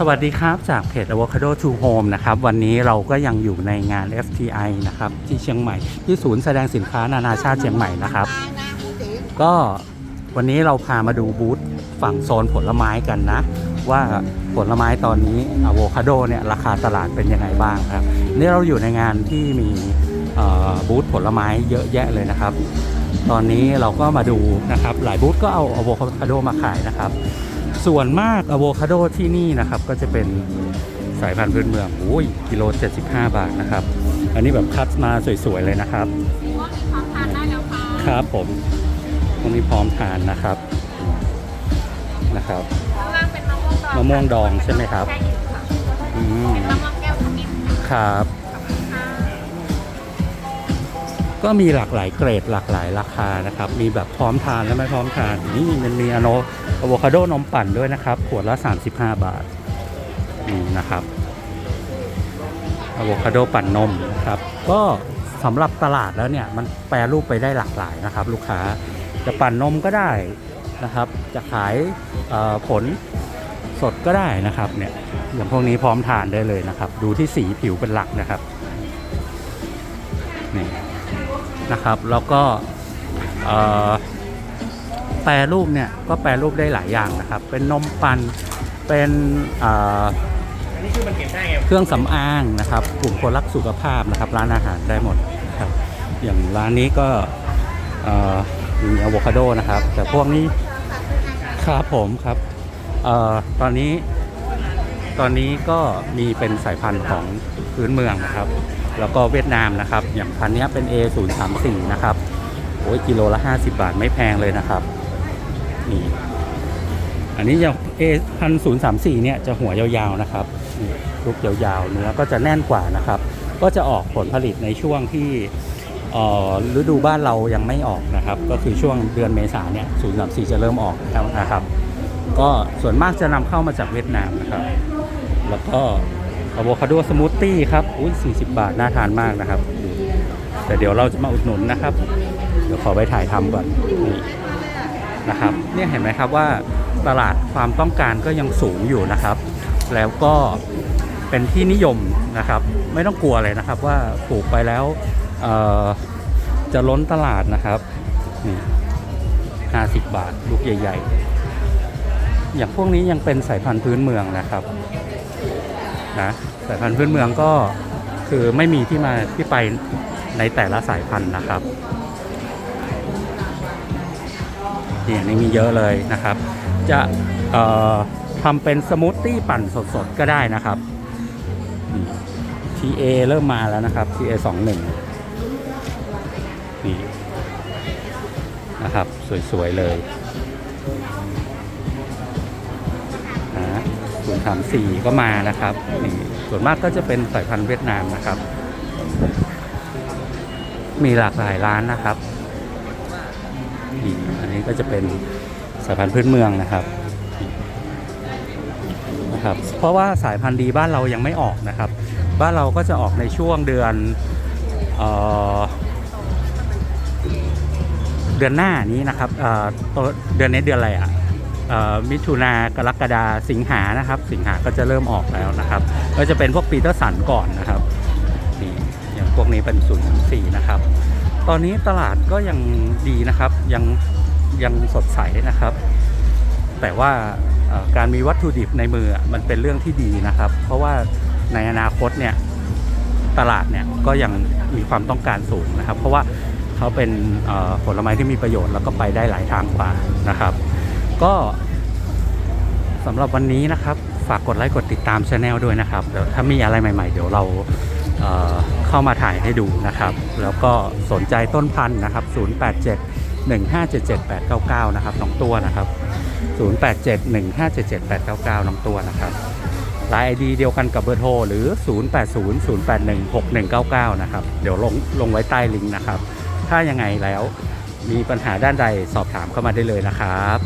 สวัสดีครับจากเพจ Avocado to Home นะครับวันนี้เราก็ยังอยู่ในงาน FTI นะครับที่เชียงใหม่ที่ศูนย์แสดงสินค้านานาชาติเชียงใหม่นะครับ ก็วันนี้เราพามาดูบูธฝั่งโซนผลไม้กันนะ ว่าผลไม้ตอนนี้อะโวคาโดเนี่ยราคาตลาดเป็นยังไงบ้างครับนี่เราอยู่ในงานที่มีบูธผลไม้เยอะแยะเลยนะครับ ตอนนี้เราก็มาดูนะครับหลายบูธก็เอาอะโวคาโดมาขายนะครับ ส่วนมากอะโวคาโดที่นี่นะครับ ก็จะเป็นสายพันธุ์พื้นเมืองโอ้ยกิโล 75 บาทนะครับ อันนี้แบบคัดมาสวยๆเลยนะครับว่ามีความทานได้แล้วค่ะครับผมตรงนี้พร้อมทานนะครับนะครับข้างล่างเป็นมะม่วงดองมะม่วงดองใช่ไหมครับใช่ค่ะอืมเป็นมะม่วงแก้วขมิ้นครับ ก็มีหลากหลายเกรดหลากหลายราคานะครับ มีแบบพร้อมทานและไม่พร้อมทาน นี่มันมีอะโนอะโวคาโดนมปั่นด้วยนะครับขวดละ 35 บาทนี่นะครับอะโวคาโดปั่นนมนะครับ ก็สำหรับตลาดแล้วเนี่ยมันแปรรูปไปได้หลากหลายนะครับ ลูกค้าจะปั่นนมก็ได้นะครับ จะขายผลสดก็ได้นะครับเนี่ยอย่างพวกนี้พร้อมทานได้เลยนะครับ ดูที่สีผิวเป็นหลักนะครับนี่ นะครับ แล้วก็เอ่อแปรรูปเนี่ยก็แปรรูปได้หลายอย่างนะครับ เป็นนมปั่นเป็นเอ่อเครื่องสำอางนะครับ กลุ่มคนรักสุขภาพนะครับ ร้านอาหารได้หมดนะครับ อย่างร้านนี้ก็เอ่อมีอะโวคาโดนะครับ แต่พวกนี้ครับผมครับเอ่อตอนนี้ตอนนี้ก็มีเป็นสายพันธุ์ของพื้นเมืองนะครับ แล้วก็เวียดนามนะครับ อย่างพันนี้เป็น A034 นะครับโอ้ยกิโลละ 50 บาทไม่แพงเลยนะครับนี่อันนี้อย่าง A พันศูนย์สามสี่เนี่ยจะหัวยาวๆนะครับลูกยาวๆเนื้อก็จะแน่นกว่านะครับ ก็จะออกผลผลิตในช่วงที่อ่อฤดูบ้านเรายังไม่ออกนะครับ ก็คือช่วงเดือนเมษาเนี่ยศูนย์สามสี่จะเริ่มออกนะครับ ก็ส่วนมากจะนำเข้ามาจากเวียดนามนะครับ แล้วก็ อะโวคาโดสมูทตี้ครับอุ้ย40 บาท น่าทานมากนะครับ แต่เดี๋ยวเราจะมาอุดหนุนนะครับ เดี๋ยวขอไปถ่ายทำก่อนนี่นะครับ เนี่ยเห็นไหมครับว่าตลาดความต้องการก็ยังสูงอยู่นะครับ แล้วก็เป็นที่นิยมนะครับ ไม่ต้องกลัวเลยนะครับว่าปลูกไปแล้วจะล้นตลาดนะครับนี่50 บาท ลูกใหญ่ ๆ อย่างพวกนี้ยังเป็นสายพันธุ์พื้นเมืองนะครับ นะสายพันธุ์พื้นเมืองก็คือไม่มีที่มาที่ไปในแต่ละสายพันธุ์นะครับนี่นนี้มีเยอะเลยนะครับ จะทำเป็นสมูทตี้ปั่นสดๆ ก็ได้นะครับ TA เริ่มมาแล้วนะครับ TA 21นี่นะครับ สวย ๆ เลย นะศูนย์สามสี่ก็มานะครับนี่ส่วนมากก็จะเป็นสายพันธุ์เวียดนามนะครับ มีหลากหลายร้านนะครับนี่อันนี้ก็จะเป็นสายพันธุ์พื้นเมืองนะครับนะครับ เพราะว่าสายพันธุ์ดีบ้านเรายังไม่ออกนะครับ บ้านเราก็จะออกในช่วงเดือนเออเดือนหน้านี้นะครับเอ่อเดือนนี้เดือนอะไรอะเอ่อ มิถุนากรกฎาสิงหานะครับ สิงหาก็จะเริ่มออกแล้วนะครับ ก็จะเป็นพวกปีเตอร์สันก่อนนะครับนี่อย่างพวกนี้เป็นศูนย์สี่นะครับ ตอนนี้ตลาดก็ยังดีนะครับยังยังสดใสนะครับ แต่ว่าการมีวัตถุดิบในมือมันเป็นเรื่องที่ดีนะครับ เพราะว่าในอนาคตเนี่ยตลาดเนี่ยก็ยังมีความต้องการสูงนะครับ เพราะว่าเขาเป็นผลไม้ที่มีประโยชน์แล้วก็ไปได้หลายทางกว่านะครับ ก็สำหรับวันนี้นะครับ ฝากกดไลค์กดติดตามช anel ด้วยนะครับเดี๋ยวถ้ามีอะไรใหม่ๆ เดี๋ยวเราเเข้ามาถ่ายให้ดูนะครับ แล้วก็สนใจต้นพันธุ์นะครับ 087 1577 899 นะครับน้องตัวนะครับ 087 1577 899 น้องตัวนะครับไลน์ไอดีเดียวกันกับเบอร์โทรหรือ 080 081 6199 นะครับ เดี๋ยวลงลงไว้ใต้ลิงก์นะครับ ถ้ายังไงแล้วมีปัญหาด้านใดสอบถามเข้ามาได้เลยนะครับ